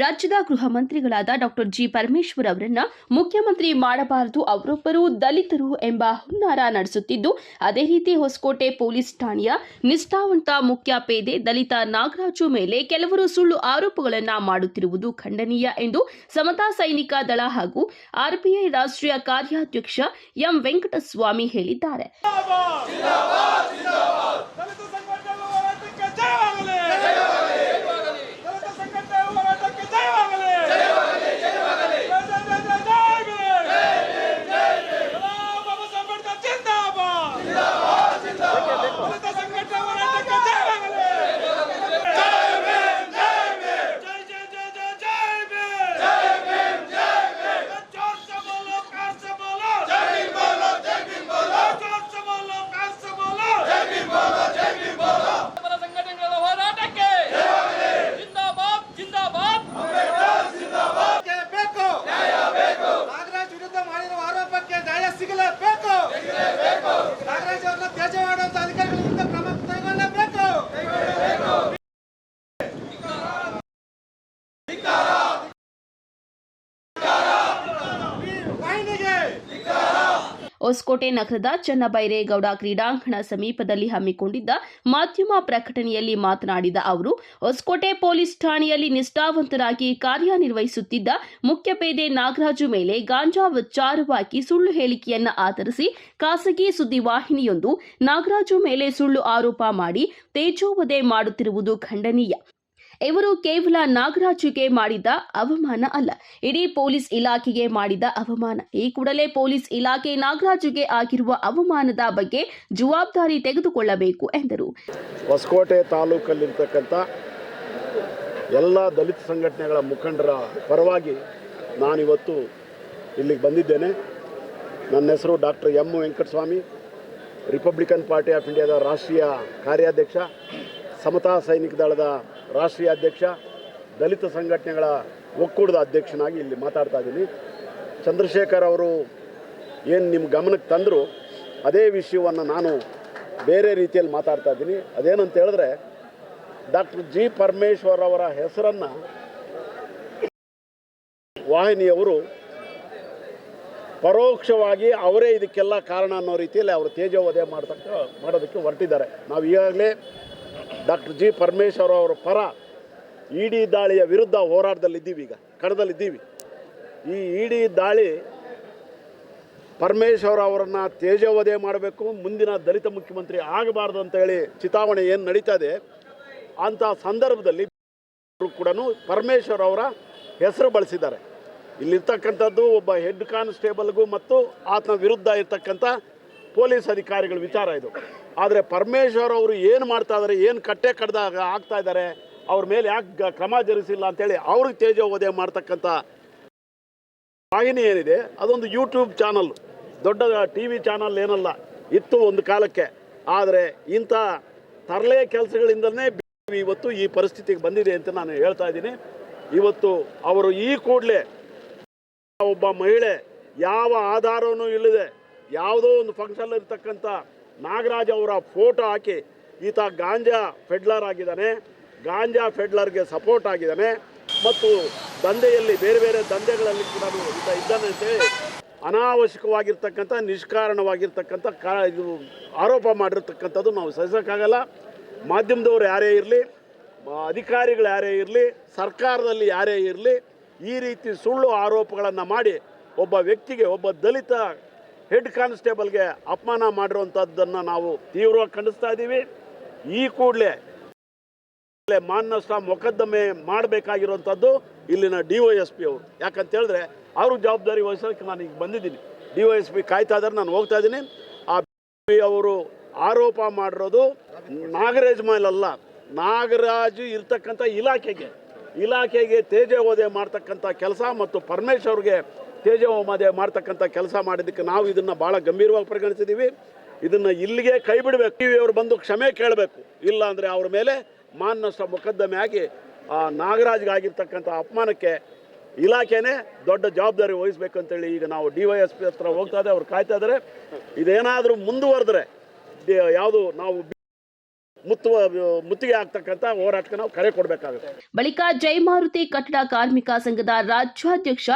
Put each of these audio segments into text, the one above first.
ರಾಜ್ಯದ ಗೃಹ ಮಂತ್ರಿಗಳಾದ doctor G Parameshwar ಅವರನ್ನ ಮುಖ್ಯಮಂತ್ರಿ ಮಾಡಬಾರದು, ಅವರೊಬ್ಬರು ದಲಿತರು ಎಂಬ ಹುನ್ನಾರ ನಡೆಸುತ್ತಿದ್ದು, ಅದೇ ರೀತಿ ಹೊಸಕೋಟೆ ಪೊಲೀಸ್ ಠಾಣೆಯ ನಿಷ್ಠಾವಂತ ಮುಖ್ಯ ಪೇದೆ ದಲಿತ ನಾಗರಾಜು ಮೇಲೆ ಕೆಲವರು ಸುಳ್ಳು ಆರೋಪಗಳನ್ನು ಮಾಡುತ್ತಿರುವುದು ಖಂಡನೀಯ ಎಂದು ಸಮತಾ ಸೈನಿಕ ದಳ ಹಾಗೂ ಆರ್ಬಿಐ ರಾಷ್ಟ್ರೀಯ ಕಾರ್ಯಾಧ್ಯಕ್ಷ ಎಂ ವೆಂಕಟಸ್ವಾಮಿ ಹೇಳಿದ್ದಾರೆ. ಹೊಸಕೋಟೆ ನಗರದ ಚನ್ನಬೈರೇಗೌಡ ಕ್ರೀಡಾಂಗಣ ಸಮೀಪದಲ್ಲಿ ಹಮ್ಮಿಕೊಂಡಿದ್ದ ಮಾಧ್ಯಮ ಪ್ರಕಟಣೆಯಲ್ಲಿ ಮಾತನಾಡಿದ ಅವರು, ಹೊಸಕೋಟೆ ಪೊಲೀಸ್ ಠಾಣೆಯಲ್ಲಿ ನಿಷ್ಠಾವಂತರಾಗಿ ಕಾರ್ಯನಿರ್ವಹಿಸುತ್ತಿದ್ದ ಮುಖ್ಯಪೇದೆ ನಾಗರಾಜು ಮೇಲೆ ಗಾಂಜಾ ವಿಚಾರವಾಗಿ ಸುಳ್ಳು ಹೇಳಿಕೆಯನ್ನ ಆಧರಿಸಿ ಖಾಸಗಿ ಸುದ್ದಿವಾಹಿನಿಯೊಂದು ನಾಗರಾಜು ಮೇಲೆ ಸುಳ್ಳು ಆರೋಪ ಮಾಡಿ ತೇಜೋವಧೆ ಮಾಡುತ್ತಿರುವುದು ಖಂಡನೀಯ. ಇವರು ಕೇವಲ ನಾಗರಾಜುಗೆ ಮಾಡಿದ ಅವಮಾನ ಅಲ್ಲ. ಇಡೀ ಪೊಲೀಸ್ ಇಲಾಖೆಗೆ ಮಾಡಿದ ಅವಮಾನ. ಈ ಕೂಡಲೇ ಪೊಲೀಸ್ ಇಲಾಖೆ ನಾಗರಾಜುಗೆ ಆಗಿರುವ ಅವಮಾನದ ಬಗ್ಗೆ ಜವಾಬ್ದಾರಿ ತೆಗೆದುಕೊಳ್ಳಬೇಕು ಎಂದರು. ಹೊಸಕೋಟೆ ತಾಲೂಕಲ್ಲಿರ್ತಕ್ಕಂಥ ಎಲ್ಲ ದಲಿತ ಸಂಘಟನೆಗಳ ಮುಖಂಡರ ಪರವಾಗಿ ನಾನಿವತ್ತು ಇಲ್ಲಿಗೆ ಬಂದಿದ್ದೇನೆ. ನನ್ನ ಹೆಸರು doctor M Venkataswami, Republican party of ಇಂಡಿಯಾದ ರಾಷ್ಟ್ರೀಯ ಕಾರ್ಯಾಧ್ಯಕ್ಷ, ಸಮತಾ ಸೈನಿಕ ದಳದ ರಾಷ್ಟ್ರೀಯ ಅಧ್ಯಕ್ಷ, ದಲಿತ ಸಂಘಟನೆಗಳ ಒಕ್ಕೂಟದ ಅಧ್ಯಕ್ಷನಾಗಿ ಇಲ್ಲಿ ಮಾತಾಡ್ತಾ ಇದ್ದೀನಿ. ಚಂದ್ರಶೇಖರ್ ಅವರು ಏನು ನಿಮ್ಮ ಗಮನಕ್ಕೆ ತಂದರು, ಅದೇ ವಿಷಯವನ್ನು ನಾನು ಬೇರೆ ರೀತಿಯಲ್ಲಿ ಮಾತಾಡ್ತಾ ಇದ್ದೀನಿ. ಅದೇನಂತ ಹೇಳಿದ್ರೆ, ಡಾಕ್ಟರ್ ಜಿ ಪರಮೇಶ್ವರ್ ಅವರ ಹೆಸರನ್ನು ವಾಹಿನಿಯವರು ಪರೋಕ್ಷವಾಗಿ ಅವರೇ ಇದಕ್ಕೆಲ್ಲ ಕಾರಣ ಅನ್ನೋ ರೀತಿಯಲ್ಲಿ ಅವರು ತೇಜೋವಧೆ ಮಾಡ್ತಕ್ಕ, ಮಾಡೋದಕ್ಕೆ ಹೊರಟಿದ್ದಾರೆ. ನಾವು ಈಗಾಗಲೇ ಡಾಕ್ಟರ್ ಜಿ ಪರಮೇಶ್ವರ ಅವರ ಪರ ಇಡಿ ದಾಳಿಯ ವಿರುದ್ಧ ಹೋರಾಟದಲ್ಲಿದ್ದೀವಿ ಈಗ, ಕಣದಲ್ಲಿದ್ದೀವಿ. ಈ ಇಡಿ ದಾಳಿ ಪರಮೇಶ್ವರ ಅವರನ್ನು ತೇಜೋವಧೆ ಮಾಡಬೇಕು, ಮುಂದಿನ ದಲಿತ ಮುಖ್ಯಮಂತ್ರಿ ಆಗಬಾರ್ದು ಅಂತ ಹೇಳಿ ಚಿತಾವಣೆ ಏನು ನಡೀತಾ ಇದೆ, ಅಂಥ ಸಂದರ್ಭದಲ್ಲಿ ಕೂಡ ಪರಮೇಶ್ವರ್ ಅವರ ಹೆಸರು ಬಳಸಿದ್ದಾರೆ. ಇಲ್ಲಿರ್ತಕ್ಕಂಥದ್ದು ಒಬ್ಬ ಹೆಡ್ ಕಾನ್ಸ್ಟೇಬಲ್ಗೂ ಮತ್ತು ಆತನ ವಿರುದ್ಧ ಇರ್ತಕ್ಕಂಥ ಪೊಲೀಸ್ ಅಧಿಕಾರಿಗಳ ವಿಚಾರ ಇದು. ಆದರೆ ಪರಮೇಶ್ವರ್ ಅವರು ಏನು ಮಾಡ್ತಾ ಇದ್ದಾರೆ ಏನು ಕಟ್ಟೆ ಕಡ್ದಾಗ ಆಗ್ತಾ ಇದ್ದಾರೆ ಅವ್ರ ಮೇಲೆ ಯಾಕೆ ಕ್ರಮ ಜರುಗಿಸಿಲ್ಲ ಅಂತೇಳಿ ಅವ್ರಿಗೆ ತೇಜೋವಧೆ ಮಾಡ್ತಕ್ಕಂಥ ವಾಹಿನಿ ಏನಿದೆ, ಅದೊಂದು ಯೂಟ್ಯೂಬ್ ಚಾನಲ್ ದೊಡ್ಡ ಟಿ ವಿ ಚಾನಲ್ ಏನಲ್ಲ, ಇತ್ತು ಒಂದು ಕಾಲಕ್ಕೆ. ಆದರೆ ಇಂಥ ತರಲೆ ಕೆಲಸಗಳಿಂದಲೇ ಇವತ್ತು ಈ ಪರಿಸ್ಥಿತಿಗೆ ಬಂದಿದೆ ಅಂತ ನಾನು ಹೇಳ್ತಾ ಇದ್ದೀನಿ. ಇವತ್ತು ಅವರು ಈ ಕೂಡಲೇ ಒಬ್ಬ ಮಹಿಳೆ, ಯಾವ ಆಧಾರವೂ ಇಲ್ಲದೆ ಯಾವುದೋ ಒಂದು ಫಂಕ್ಷನ್ ಇರ್ತಕ್ಕಂಥ ನಾಗರಾಜ್ ಅವರ ಫೋಟೋ ಹಾಕಿ ಈತ ಗಾಂಜಾ ಫೆಡ್ಲರ್ ಆಗಿದ್ದಾನೆ. ಗಾಂಜಾ ಫೆಡ್ಲರ್ಗೆ ಸಪೋರ್ಟ್ ಆಗಿದ್ದಾನೆ. ಮತ್ತು ದಂಧೆಯಲ್ಲಿ ಬೇರೆ ಬೇರೆ ದಂಧೆಗಳಲ್ಲಿ ಕೂಡ ಈತ ಇದ್ದಾನೆ ಅಂತೇಳಿ ಅನಾವಶ್ಯಕವಾಗಿರ್ತಕ್ಕಂಥ, ನಿಷ್ಕಾರಣವಾಗಿರ್ತಕ್ಕಂಥ ಕಾ ಇದು ಆರೋಪ ಮಾಡಿರ್ತಕ್ಕಂಥದ್ದು ನಾವು ಸಹಿಸೋಕ್ಕಾಗಲ್ಲ. ಮಾಧ್ಯಮದವರು ಯಾರೇ ಇರಲಿ ಅಧಿಕಾರಿಗಳು ಯಾರೇ ಇರಲಿ, ಸರ್ಕಾರದಲ್ಲಿ ಯಾರೇ ಇರಲಿ, ಈ ರೀತಿ ಸುಳ್ಳು ಆರೋಪಗಳನ್ನು ಮಾಡಿ ಒಬ್ಬ ವ್ಯಕ್ತಿಗೆ, ಒಬ್ಬ ದಲಿತ ಹೆಡ್ ಕಾನ್ಸ್ಟೇಬಲ್ಗೆ ಅಪಮಾನ ಮಾಡಿರುವಂಥದ್ದನ್ನು ನಾವು ತೀವ್ರವಾಗಿ ಖಂಡಿಸ್ತಾ ಇದ್ದೀವಿ. ಈ ಕೂಡಲೇ ಮಾನನಷ್ಟ ಮೊಕದ್ದಮೆ ಮಾಡಬೇಕಾಗಿರುವಂಥದ್ದು ಇಲ್ಲಿನ ಡಿ ವೈ ಎಸ್ ಪಿ ಅವರು. ಯಾಕಂತ ಹೇಳಿದ್ರೆ ಅವರು ಜವಾಬ್ದಾರಿ ವಹಿಸೋಕೆ ನಾನು ಈಗ ಬಂದಿದ್ದೀನಿ. ಡಿ ವೈ ಎಸ್ ಪಿ ಕಾಯ್ತಾ ಇದ್ದಾರೆ, ನಾನು ಹೋಗ್ತಾ ಇದ್ದೀನಿ. ಆ ಬಿ ಅವರು ಆರೋಪ ಮಾಡಿರೋದು ನಾಗರಾಜ್ ಮೇಲಲ್ಲ ನಾಗರಾಜು ಇರ್ತಕ್ಕಂಥ ಇಲಾಖೆಗೆ ಇಲಾಖೆಗೆ ತೇಜೋವಧೆ ಮಾಡ್ತಕ್ಕಂಥ ಕೆಲಸ ಮತ್ತು ಪರಮೇಶ್ವರ್ಗೆ ತೇಜೋವಧೆ ಮಾಡ್ತಕ್ಕಂಥ ಕೆಲಸ ಮಾಡಿದ್ದಕ್ಕೆ ನಾವು ಇದನ್ನು ಭಾಳ ಗಂಭೀರವಾಗಿ ಪರಿಗಣಿಸಿದ್ದೀವಿ ಇದನ್ನು ಇಲ್ಲಿಗೆ ಕೈ ಬಿಡಬೇಕು. ಟಿ ಅವರು ಬಂದು ಕ್ಷಮೆ ಕೇಳಬೇಕು. ಇಲ್ಲ ಅಂದರೆ ಅವ್ರ ಮೇಲೆ ಮಾನನಷ್ಟ ಮೊಕದ್ದಮೆ ಆಗಿ, ಆ ನಾಗರಾಜ್ಗಾಗಿರ್ತಕ್ಕಂಥ ಅಪಮಾನಕ್ಕೆ ಇಲಾಖೆನೇ ದೊಡ್ಡ ಜವಾಬ್ದಾರಿ ವಹಿಸ್ಬೇಕು ಅಂತೇಳಿ ಈಗ ನಾವು ಡಿ ವೈ ಎಸ್ ಪಿ ಹತ್ರ ಹೋಗ್ತಾ ಇದೆ ಅವ್ರು ಕಾಯ್ತಾ ಇದ್ದಾರೆ. ಇದೇನಾದರೂ ಮುಂದುವರೆದ್ರೆ ಯಾವುದು ನಾವು ಮುತ್ತುವ, ಮುತ್ತಿಗೆ ಆಗ್ತಕ್ಕಂಥ ಹೋರಾಟಕ್ಕೆ ನಾವು ಕರೆ ಕೊಡಬೇಕಾಗುತ್ತೆ. ಬಳಿಕ ಜಯಮಾರುತಿ ಕಟ್ಟಡ ಕಾರ್ಮಿಕ ಸಂಘದ ರಾಜ್ಯಾಧ್ಯಕ್ಷ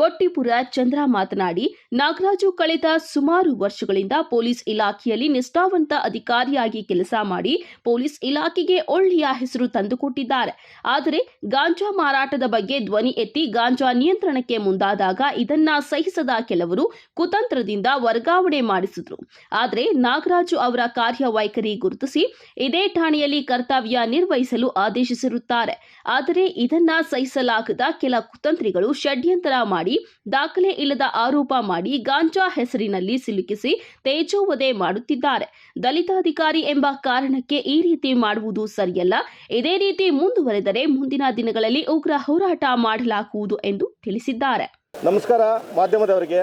ಗೊಟ್ಟಿಪುರ ಚಂದ್ರ ಮಾತನಾಡಿ, ನಾಗರಾಜು ಕಳೆದ ಸುಮಾರು ವರ್ಷಗಳಿಂದ ಪೊಲೀಸ್ ಇಲಾಖೆಯಲ್ಲಿ ನಿಷ್ಠಾವಂತ ಅಧಿಕಾರಿಯಾಗಿ ಕೆಲಸ ಮಾಡಿ ಪೊಲೀಸ್ ಇಲಾಖೆಗೆ ಒಳ್ಳೆಯ ಹೆಸರು ತಂದುಕೊಟ್ಟಿದ್ದಾರೆ. ಆದರೆ ಗಾಂಜಾ ಮಾರಾಟದ ಬಗ್ಗೆ ಧ್ವನಿ ಎತ್ತಿ ಗಾಂಜಾ ನಿಯಂತ್ರಣಕ್ಕೆ ಮುಂದಾದಾಗ ಇದನ್ನ ಸಹಿಸದ ಕೆಲವರು ಕುತಂತ್ರದಿಂದ ವರ್ಗಾವಣೆ ಮಾಡಿಸಿದ್ರು. ಆದರೆ ನಾಗರಾಜು ಅವರ ಕಾರ್ಯವೈಖರಿ ಗುರುತಿಸಿ ಇದೇ ಠಾಣೆಯಲ್ಲಿ ಕರ್ತವ್ಯ ನಿರ್ವಹಿಸಲು ಆದೇಶಿಸಿರುತ್ತಾರೆ. ಆದರೆ ಇದನ್ನ ಸಹಿಸಲಾಗದ ಕೆಲ ಕುತಂತ್ರಿಗಳು ಷಡ್ಯಂತರ ಮಾಡಿ, ದಾಖಲೆ ಇಲ್ಲದ ಆರೋಪ ಮಾಡಿ ಗಾಂಜಾ ಹೆಸರಿನಲ್ಲಿ ಸಿಲುಕಿಸಿ ತೇಜೋವಧೆ ಮಾಡುತ್ತಿದ್ದಾರೆ. ದಲಿತಾಧಿಕಾರಿ ಎಂಬ ಕಾರಣಕ್ಕೆ ಈ ರೀತಿ ಮಾಡುವುದು ಸರಿಯಲ್ಲ. ಇದೇ ರೀತಿ ಮುಂದುವರೆದರೆ ಮುಂದಿನ ದಿನಗಳಲ್ಲಿ ಉಗ್ರ ಹೋರಾಟ ಮಾಡಲಾಗುವುದು ಎಂದು ತಿಳಿಸಿದ್ದಾರೆ. ನಮಸ್ಕಾರ ಮಾಧ್ಯಮದವರಿಗೆ.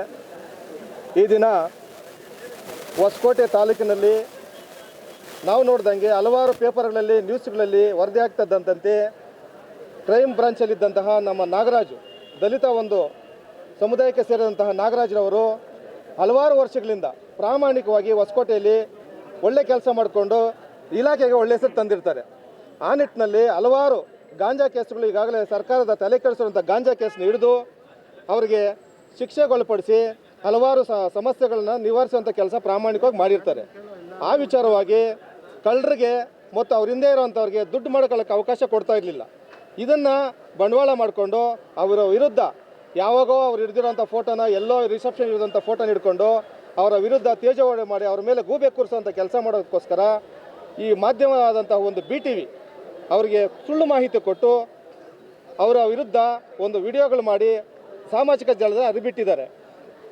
ಈ ದಿನ ಹೊಸಕೋಟೆ ತಾಲೂಕಿನಲ್ಲಿ ನಾವು ನೋಡ್ದಂಗೆ ಹಲವಾರು ಪೇಪರ್ಗಳಲ್ಲಿ, ನ್ಯೂಸ್ಗಳಲ್ಲಿ ವರದಿ ಆಗ್ತದಂತಂತೆ ಕ್ರೈಮ್ ಬ್ರಾಂಚಲ್ಲಿದ್ದಂತಹ ನಮ್ಮ ನಾಗರಾಜು, ದಲಿತ ಒಂದು ಸಮುದಾಯಕ್ಕೆ ಸೇರಿದಂತಹ ನಾಗರಾಜ್ರವರು ಹಲವಾರು ವರ್ಷಗಳಿಂದ ಪ್ರಾಮಾಣಿಕವಾಗಿ ಹೊಸಕೋಟೆಯಲ್ಲಿ ಒಳ್ಳೆ ಕೆಲಸ ಮಾಡಿಕೊಂಡು ಇಲಾಖೆಗೆ ಒಳ್ಳೆ ಹೆಸರು ತಂದಿರ್ತಾರೆ. ಆ ನಿಟ್ಟಿನಲ್ಲಿ ಹಲವಾರು ಗಾಂಜಾ ಕೇಸುಗಳು ಈಗಾಗಲೇ ಸರ್ಕಾರದ ತಲೆ ಕೆಡಿಸಿರುವಂಥ ಗಾಂಜಾ ಕೇಸ್ನ ಹಿಡಿದು ಅವರಿಗೆ ಶಿಕ್ಷೆಗೊಳಪಡಿಸಿ ಹಲವಾರು ಸಮಸ್ಯೆಗಳನ್ನ ನಿವಾರಿಸುವಂಥ ಕೆಲಸ ಪ್ರಾಮಾಣಿಕವಾಗಿ ಮಾಡಿರ್ತಾರೆ. ಆ ವಿಚಾರವಾಗಿ ಕಳ್ಳರಿಗೆ ಮತ್ತು ಅವ್ರ ಹಿಂದೆ ಇರೋವಂಥವ್ರಿಗೆ ದುಡ್ಡು ಮಾಡ್ಕೊಳ್ಳೋಕೆ ಅವಕಾಶ ಕೊಡ್ತಾ ಇರಲಿಲ್ಲ. ಇದನ್ನು ಬಂಡವಾಳ ಮಾಡಿಕೊಂಡು ಅವರ ವಿರುದ್ಧ ಯಾವಾಗೋ ಅವ್ರು ಹಿಡಿದಿರೋಂಥ ಫೋಟೋನ ಎಲ್ಲೋ ರಿಸೆಪ್ಷನ್ ಇರೋದಂಥ ಫೋಟೋನ ಹಿಡ್ಕೊಂಡು ಅವರ ವಿರುದ್ಧ ತೇಜವಾಡೆ ಮಾಡಿ ಅವ್ರ ಮೇಲೆ ಗೂಬೆ ಕೂರಿಸೋಂಥ ಕೆಲಸ ಮಾಡೋದಕ್ಕೋಸ್ಕರ ಈ ಮಾಧ್ಯಮವಾದಂತಹ ಒಂದು ಬಿ ಟಿ ವಿ ಅವರಿಗೆ ಸುಳ್ಳು ಮಾಹಿತಿ ಕೊಟ್ಟು ಅವರ ವಿರುದ್ಧ ಒಂದು ವಿಡಿಯೋಗಳು ಮಾಡಿ ಸಾಮಾಜಿಕ ಜಾಲದಲ್ಲಿ ಹರಿಬಿಟ್ಟಿದ್ದಾರೆ.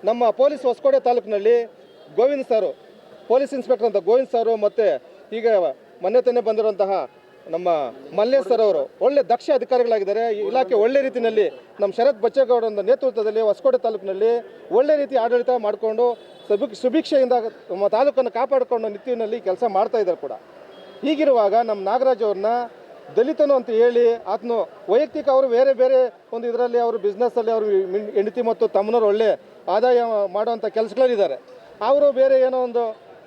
ನಮ್ಮ ಪೊಲೀಸ್ ಹೊಸಕೋಟೆ ತಾಲೂಕಿನಲ್ಲಿ ಗೋವಿಂದ್ ಸಾರು, ಪೊಲೀಸ್ ಇನ್ಸ್ಪೆಕ್ಟರ್ ಅಂತ ಗೋವಿಂದ್ ಸಾರು ಮತ್ತು ಈಗ ಮೊನ್ನೆ ತಾನೇ ಬಂದಿರುವಂತಹ ನಮ್ಮ ಮಲ್ಲೇಶ್ ಸರ್ ಅವರು ಒಳ್ಳೆ ದಕ್ಷ ಅಧಿಕಾರಿಗಳಾಗಿದ್ದಾರೆ. ಇಲಾಖೆ ಒಳ್ಳೆ ರೀತಿಯಲ್ಲಿ ನಮ್ಮ ಶರತ್ ಬಚ್ಚೇಗೌಡ ನೇತೃತ್ವದಲ್ಲಿ ಹೊಸಕೋಟೆ ತಾಲೂಕಿನಲ್ಲಿ ಒಳ್ಳೆ ರೀತಿ ಆಡಳಿತ ಮಾಡಿಕೊಂಡು ಸುಭಿಕ್, ಸುಭಿಕ್ಷೆಯಿಂದ ನಮ್ಮ ತಾಲೂಕನ್ನು ಕಾಪಾಡಿಕೊಂಡು ನಿಟ್ಟಿನಲ್ಲಿ ಕೆಲಸ ಮಾಡ್ತಾ ಇದ್ದಾರೆ ಕೂಡ. ಹೀಗಿರುವಾಗ ನಮ್ಮ ನಾಗರಾಜ್ ಅವ್ರನ್ನ ದಲಿತನು ಅಂತ ಹೇಳಿ ಆತನು ವೈಯಕ್ತಿಕ ಅವರು ಬೇರೆ ಬೇರೆ ಒಂದು ಇದರಲ್ಲಿ ಅವರು ಬಿಸ್ನೆಸ್ಸಲ್ಲಿ ಅವರು ಹೆಂಡತಿ ಮತ್ತು ತಮ್ಮನವರು ಒಳ್ಳೆ ಆದಾಯ ಮಾಡುವಂಥ ಕೆಲಸಗಳಲ್ಲಿದ್ದಾರೆ. ಅವರು ಬೇರೆ ಏನೋ ಒಂದು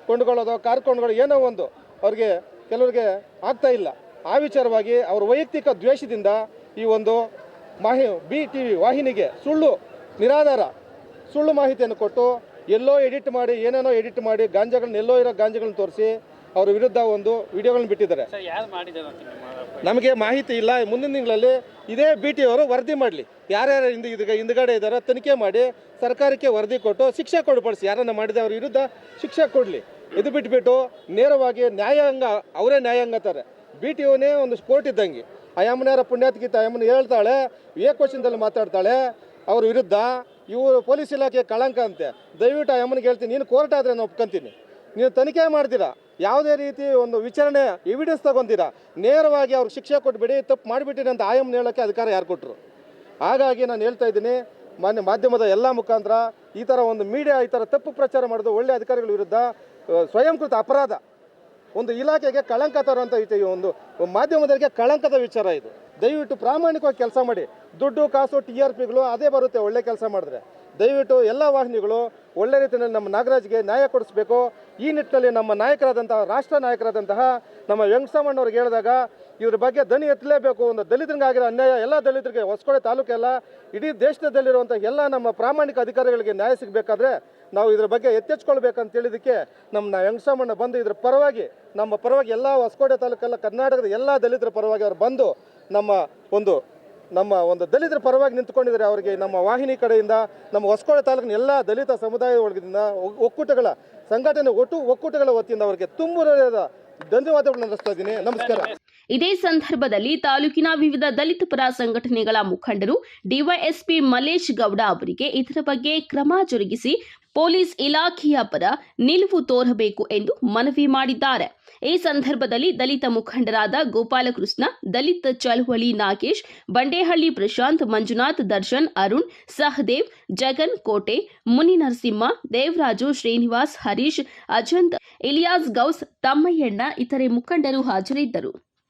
ಕೊಂಡುಕೊಳ್ಳೋದು ಕಾರ್ ಕೊಂಡುಕೊಳ್ಳೋ ಏನೋ ಒಂದು ಅವ್ರಿಗೆ ಕೆಲವರಿಗೆ ಆಗ್ತಾ ಇಲ್ಲ. ಆ ವಿಚಾರವಾಗಿ ಅವ್ರ ವೈಯಕ್ತಿಕ ದ್ವೇಷದಿಂದ ಈ ಒಂದು ಮಾಹಿ ಬಿ ಟಿ ವಿ ವಾಹಿನಿಗೆ ಸುಳ್ಳು ನಿರಾಧಾರ ಸುಳ್ಳು ಮಾಹಿತಿಯನ್ನು ಕೊಟ್ಟು ಎಲ್ಲೋ ಎಡಿಟ್ ಮಾಡಿ ಏನೇನೋ ಎಡಿಟ್ ಮಾಡಿ ಗಾಂಜಾಗಳನ್ನ ಎಲ್ಲೋ ಇರೋ ಗಾಂಜಾಗಳನ್ನ ತೋರಿಸಿ ಅವ್ರ ವಿರುದ್ಧ ಒಂದು ವಿಡಿಯೋಗಳನ್ನ ಬಿಟ್ಟಿದ್ದಾರೆ. ನಮಗೆ ಮಾಹಿತಿ ಇಲ್ಲ. ಮುಂದಿನ ತಿಂಗಳಲ್ಲಿ ಇದೇ ಬಿ ಟಿ ಅವರು ವರದಿ ಮಾಡಲಿ. ಯಾರ್ಯಾರು ಹಿಂದೆ ಹಿಂದ್ಗಡೆ ಇದ್ದಾರೋ ತನಿಖೆ ಮಾಡಿ ಸರ್ಕಾರಕ್ಕೆ ವರದಿ ಕೊಟ್ಟು ಶಿಕ್ಷೆ ಕೊಡ್ಪಡಿಸಿ. ಯಾರನ್ನ ಮಾಡಿದ ಅವ್ರ ವಿರುದ್ಧ ಶಿಕ್ಷೆ ಕೊಡಲಿ. ಇದು ಬಿಟ್ಬಿಟ್ಟು ನೇರವಾಗಿ ನ್ಯಾಯಾಂಗ, ಅವರೇ ನ್ಯಾಯಾಂಗ ಅಂತಾರೆ. ಬಿ ಟಿ ಒನೇ ಒಂದು ಸ್ಪೋರ್ಟ್ ಇದ್ದಂಗೆ. ಆ ಯಮ್ಮನ್ಯಾರ ಪುಣ್ಯಾತ್ಗೀತ ಯಮ್ಮನ ಹೇಳ್ತಾಳೆ ಏಕವಚನದಲ್ಲಿ ಮಾತಾಡ್ತಾಳೆ, ಅವ್ರ ವಿರುದ್ಧ ಇವರು ಪೊಲೀಸ್ ಇಲಾಖೆ ಕಳಂಕ ಅಂತೆ. ದಯವಿಟ್ಟು ಅಯ್ಯಮ್ಮನಿಗೆ ಯಮ್ಮನಿಗೆ ಹೇಳ್ತೀನಿ, ನೀನು ಕೋರ್ಟ್ ಆದರೆ ನಾನು ಒಪ್ಕೊಂತೀನಿ. ನೀವು ತನಿಖೆ ಮಾಡ್ತೀರಾ? ಯಾವುದೇ ರೀತಿ ಒಂದು ವಿಚಾರಣೆ ಎವಿಡೆನ್ಸ್ ತಗೊಂತೀರಾ? ನೇರವಾಗಿ ಅವ್ರಿಗೆ ಶಿಕ್ಷೆ ಕೊಟ್ಬಿಡಿ, ತಪ್ಪು ಮಾಡಿಬಿಟ್ಟಿರಿ ಅಂತ ಆಯಮ್ಮನ ಹೇಳೋಕ್ಕೆ ಅಧಿಕಾರ ಯಾರು ಕೊಟ್ಟರು ಹಾಗಾಗಿ ನಾನು ಹೇಳ್ತಾ ಇದ್ದೀನಿ, ಮಾನ್ಯ ಮಾಧ್ಯಮದ ಎಲ್ಲ ಮುಖಾಂತರ ಈ ಥರ ಒಂದು ಮೀಡಿಯಾ ಈ ಥರ ತಪ್ಪು ಪ್ರಚಾರ ಮಾಡೋದು ಒಳ್ಳೆ ಅಧಿಕಾರಿಗಳ ವಿರುದ್ಧ ಸ್ವಯಂಕೃತ ಅಪರಾಧ. ಒಂದು ಇಲಾಖೆಗೆ ಕಳಂಕ ತರುವಂಥ ಈ ಒಂದು ಮಾಧ್ಯಮದವರಿಗೆ ಕಳಂಕದ ವಿಚಾರ ಇದು. ದಯವಿಟ್ಟು ಪ್ರಾಮಾಣಿಕವಾಗಿ ಕೆಲಸ ಮಾಡಿ. ದುಡ್ಡು, ಕಾಸು, ಟಿ ಆರ್ ಪಿಗಳು ಅದೇ ಬರುತ್ತೆ, ಒಳ್ಳೆ ಕೆಲಸ ಮಾಡಿದ್ರೆ. ದಯವಿಟ್ಟು ಎಲ್ಲ ವಾಹಿನಿಗಳು ಒಳ್ಳೆ ರೀತಿಯಲ್ಲಿ ನಮ್ಮ ನಾಗರಾಜ್ಗೆ ನ್ಯಾಯ ಕೊಡಿಸ್ಬೇಕು. ಈ ನಿಟ್ಟಿನಲ್ಲಿ ನಮ್ಮ ನಾಯಕರಾದಂತಹ, ರಾಷ್ಟ್ರ ನಾಯಕರಾದಂತಹ ನಮ್ಮ ವೆಂಕಟಮ್ಮಣ್ಣವ್ರಿಗೆ ಹೇಳಿದಾಗ ಇದ್ರ ಬಗ್ಗೆ ದನಿ ಎತ್ತಲೇಬೇಕು. ಒಂದು ದಲಿತರಿಗಾಗಿರೋ ಅನ್ಯಾಯ, ಎಲ್ಲ ದಲಿತರಿಗೆ, ಹೊಸಕೋಟೆ ತಾಲೂಕೆಲ್ಲ, ಇಡೀ ದೇಶದಲ್ಲಿರುವಂಥ ಎಲ್ಲ ನಮ್ಮ ಪ್ರಾಮಾಣಿಕ ಅಧಿಕಾರಿಗಳಿಗೆ ನ್ಯಾಯ ಸಿಗಬೇಕಾದ್ರೆ ನಾವು ಇದ್ರ ಬಗ್ಗೆ ಎತ್ತೆಚ್ಕೊಳ್ಬೇಕಂತ ಹೇಳಿದಕ್ಕೆ ನಮ್ಮ ವೆಂಕಟಮ್ಮಣ್ಣ ಬಂದು ಇದ್ರ ಪರವಾಗಿ, ನಮ್ಮ ಪರವಾಗಿ ಎಲ್ಲ ಹೊಸಕೋಟೆ ತಾಲೂಕೆಲ್ಲ, ಕರ್ನಾಟಕದ ಎಲ್ಲ ದಲಿತರ ಪರವಾಗಿ ಅವ್ರು ಬಂದು ನಮ್ಮ ಒಂದು ನಮ್ಮ ಒಂದು ದಲಿತರ ಪರವಾಗಿ ನಿಂತ್ಕೊಂಡಿದ್ದಾರೆ ಅವರಿಗೆ ನಮ್ಮ ವಾಹಿನಿ ಕಡೆಯಿಂದ, ನಮ್ಮ ಹೊಸಕೋಟೆ ತಾಲೂಕಿನ ಎಲ್ಲ ದಲಿತ ಸಮುದಾಯದ ಒಳಗಿಂದ ಒಕ್ಕೂಟಗಳ, ಸಂಘಟನೆ ಒಟ್ಟು ಒಕ್ಕೂಟಗಳ ವತಿಯಿಂದ ಅವರಿಗೆ ತುಂಬ ಇದ್ದೀನಿ. ನಮಸ್ಕಾರ. ಇದೇ ಸಂದರ್ಭದಲ್ಲಿ ತಾಲೂಕಿನ ವಿವಿಧ ದಲಿತ ಪರ ಸಂಘಟನೆಗಳ ಮುಖಂಡರು ಡಿವೈಎಸ್ಪಿ ಮಲ್ಲೇಶ್ ಗೌಡ ಅವರಿಗೆ ಇದರ ಬಗ್ಗೆ ಕ್ರಮ ಜರುಗಿಸಿ ಪೊಲೀಸ್ ಇಲಾಖೆಯ ಪರ ನಿಲುವು ತೋರಬೇಕು ಎಂದು ಮನವಿ ಮಾಡಿದ್ದಾರೆ. ಈ ಸಂದರ್ಭದಲ್ಲಿ ದಲಿತ ಮುಖಂಡರಾದ ಗೋಪಾಲಕೃಷ್ಣ, ದಲಿತ ಚಳವಳಿ ನಾಗೇಶ್, ಬಂಡೇಹಳ್ಳಿ ಪ್ರಶಾಂತ್, ಮಂಜುನಾಥ್, ದರ್ಶನ್, ಅರುಣ್, ಸಹದೇವ್, ಜಗನ್ ಕೋಟೆ ಮುನಿ ನರಸಿಂಹ ದೇವರಾಜು, ಶ್ರೀನಿವಾಸ್, ಹರೀಶ್, ಅಜಂತ್, ಇಲಿಯಾಸ್ ಗೌಸ್, ತಮ್ಮಯ್ಯಣ್ಣ, ಇತರೆ ಮುಖಂಡರು ಹಾಜರಿದ್ದರು.